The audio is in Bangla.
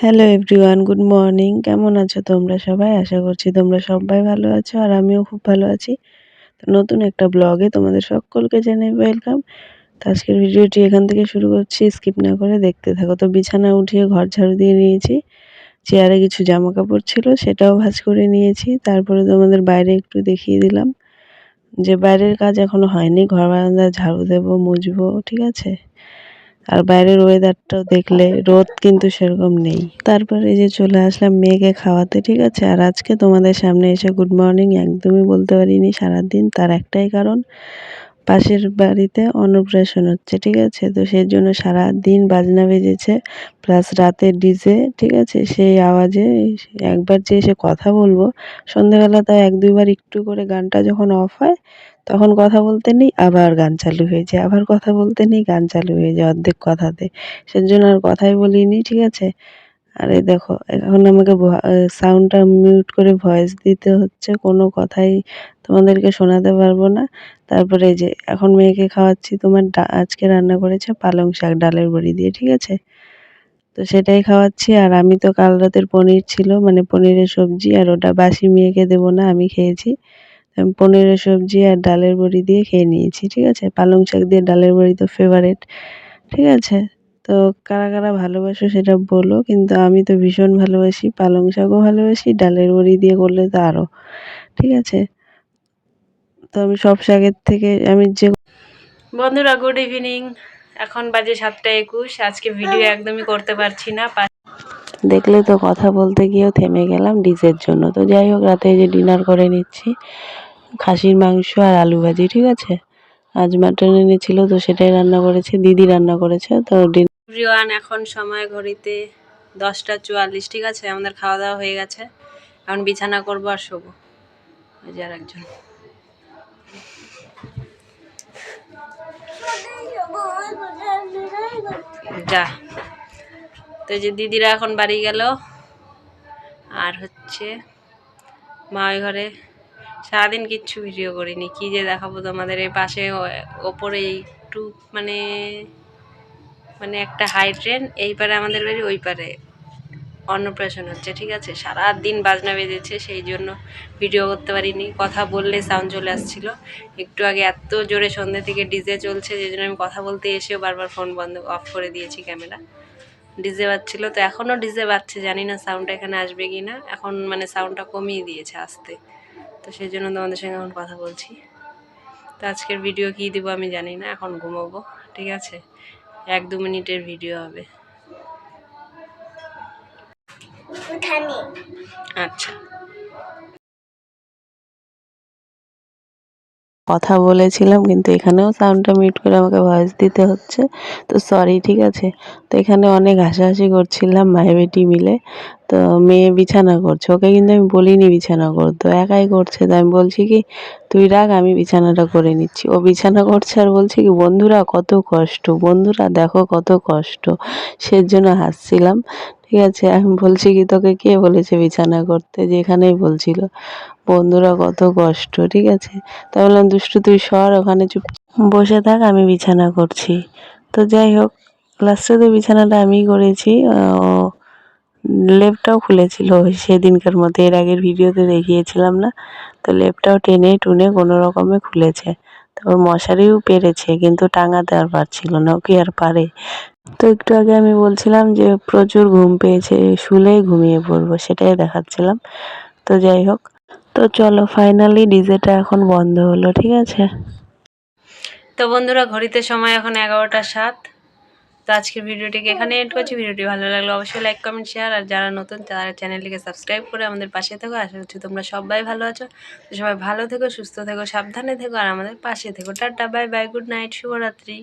হ্যালো এভরিওয়ান গুড মর্নিং কেমন আছো তোমরা সবাই? আশা করছি তোমরা সবাই ভালো আছো আর আমিও খুব ভালো আছি। তো নতুন একটা ব্লগে তোমাদের সকলকে জানাই ওয়েলকাম তো আজকের ভিডিওটি এখান থেকে শুরু করছি স্কিপ না করে দেখতে থাকো। তো বিছানা উঠিয়ে ঘর ঝাড়ু দিয়ে নিয়েছি, চেয়ারে কিছু জামা কাপড় ছিল সেটাও ভাজ করে নিয়েছি। তারপরে তোমাদের বাইরে একটু দেখিয়ে দিলাম যে বাইরের কাজ এখনও হয়নি, ঘর বারান্দা ঝাড়ু দেবো, মুছবো, ঠিক আছে? আর বাইরের ওয়েদারটাও দেখলে রোদ কিন্তু সেরকম নেই। তারপর এই যে চলে আসলাম মেয়েকে খাওয়াতে, ঠিক আছে? আর আজকে তোমাদের সামনে এসে গুড মর্নিং একদমই বলতে পারিনি, সারাদিন তার একটাই কারণ পাশের বাড়িতে অন্নপ্রাশন হচ্ছে, ঠিক আছে? তো সেই জন্য সারা দিন বাজনা বেজেছে প্লাস রাতের ডিজে, ঠিক আছে? সেই আওয়াজে একবার যে এসে কথা বলব সন্ধেবেলা তাও এক দুইবার একটু করে গানটা যখন অফ হয়, তখন কথা বলতে নেই, আবার গান চালু হয়ে যায়, আবার কথা বলতে নেই, গান চালু হয়ে যায় অর্ধেক কথাতে। সেজন্য আর কথাই বলিনি, ঠিক আছে? আর এই দেখো, এখন আমাকে সাউন্ডটা মিউট করে ভয়েস দিতে হচ্ছে, কোনো কথাই তোমাদেরকে শোনাতে পারব না। তারপরে এই যে, এখন মেয়েকে খাওয়াচ্ছি, তোমার আজকে রান্না করেছে পালং শাক, ডালের বড়ি দিয়ে, ঠিক আছে? তো সেটাই খাওয়াচ্ছি, আর আমি তো কাল রাতের পনির ছিল মানে পনিরের সবজি, আর ওটা বাসি মেয়েকে দেবো না, আমি খেয়েছি। আমি পনিরের সবজি আর ডালের বড়ি দিয়ে খেয়ে নিয়েছি, ঠিক আছে? পালং শাক দিয়ে ডালের বড়ি তো ফেভারেট ঠিক আছে? তো কারা কারা ভালোবাসো সেটা বলো কিন্তু আমি তো ভীষণ ভালোবাসি পালং শাকও ভালোবাসি ডালের বড়ি দিয়ে করলে তো আরও ঠিক আছে? তো আমি সব শাকের থেকে আমি যে বন্ধুরা গুড ইভিনিং এখন বাজে সাতটা একুশ আজকে ভিডিও একদমই করতে পারছি না দেখলে তো কথা বলতে গিয়েও থেমে গেলাম ডিজের জন্য। তো যাই হোক রাতে যে ডিনার করে নিচ্ছি খাসির মাংস আর আলু ভাজি ঠিক আছে? আজ মাটন এনেছিল তো সেটাই রান্না করেছে দিদি রান্না করেছে তো এভরিওয়ান এখন সময় ঘড়িতে দশটা চুয়াল্লিশ, ঠিক আছে? আমাদের খাওয়া দাওয়া হয়ে গেছে। এখন বিছানা করব আর শোবো। ওই যে আর একজন যা। তো যে দিদিরা এখন বাড়ি গেল। আর হচ্ছে মা ওই ঘরে। সারাদিন কিচ্ছু ভিডিও করিনি। কি যে দেখাবো তোমাদের? এই পাশে ওপরে একটু মানে মানে একটা হাই ট্রেন এই পারে আমাদের বাড়ি ওই পারে অন্নপ্রাশন হচ্ছে, ঠিক আছে? সারা দিন বাজনা বেজেছে, সেই জন্য ভিডিও করতে পারিনি। কথা বললে সাউন্ড চলে আসছিল। একটু আগে এত জোরে সন্ধ্যে থেকে ডিজে চলছে যে জন্য আমি কথা বলতে এসেও বারবার ফোন বন্ধ অফ করে দিয়েছি ক্যামেরা ডিজে বাজছিল, তো এখনও ডিজে বাজছে, জানি না সাউন্ডটা এখানে আসবে কি না। এখন মানে সাউন্ডটা কমিয়ে দিয়েছে আসতে। তো সেই জন্য তোমাদের সঙ্গে এখন কথা বলছি। তো আজকের ভিডিও কী দেবো আমি জানি না, এখন ঘুমোবো, ঠিক আছে? এক দু মিনিটের ভিডিও হবে। আচ্ছা। কথা বলেছিলাম, কিন্তু এখানেও সাউন্ডটা মিউট করে আমাকে ভয়েস দিতে হচ্ছে। তো সরি ঠিক আছে? তো এখানে অনেক হাসাহাসি করছিলাম মায়ে বেটি মিলে। তো মেয়ে বিছানা করছে। ওকে কিন্তু আমি বলিনি বিছানা করতো। একাই করছে। তো আমি বলছি কি, তুই রাখ, আমি বিছানাটা করে নিচ্ছি। ও বিছানা করছে আর বলছে কি, বন্ধুরা, কত কষ্ট। বন্ধুরা, দেখো কত কষ্ট। সেজন্য হাসছিলাম। ঠিক আছে? আমি বলছি কি, তোকে কে বলেছে বিছানা করতে? যেখানেই বলছিল। বন্ধুরা কত কষ্ট, ঠিক আছে? তা বললাম, দুষ্টু, তুই সর, ওখানে চুপ বসে থাক, আমি বিছানা করছি। তো যাই হোক, লাস্টে তো বিছানাটা আমিই করেছি লেপটাও খুলেছিল। সেদিনকার মতো, এর আগের ভিডিওতে দেখিয়েছিলাম না? তো লেপটাও টেনে টুনে কোনো রকমে খুলেছে। তারপর মশারিও পেরেছে, কিন্তু টাঙাতে আর পারছিল না কি আর পারে? তো একটু আগে আমি বলছিলাম যে, প্রচুর ঘুম পেয়েছে, শুলেই ঘুমিয়ে পড়ব, সেটাই দেখাচ্ছিলাম। তো যাই হোক তো চলো ফাইনালি ডিজেটা এখন বন্ধ হলো, ঠিক আছে? তো বন্ধুরা, ঘড়িতে সময় এখন এগারোটা সাত। তো আজকের ভিডিওটিকে এখানে এন্ড করছি। ভিডিওটি ভালো লাগলে অবশ্যই লাইক কমেন্ট শেয়ার আর যারা নতুন, তারা চ্যানেলটিকে সাবস্ক্রাইব করে আমাদের পাশে থেকো। আশা করছি তোমরা সবাই ভালো আছো। সবাই ভালো থেকো, সুস্থ থেকো, সাবধানে থেকো, আর আমাদের পাশে থেকো। Tata bye bye good night শুভরাত্রি।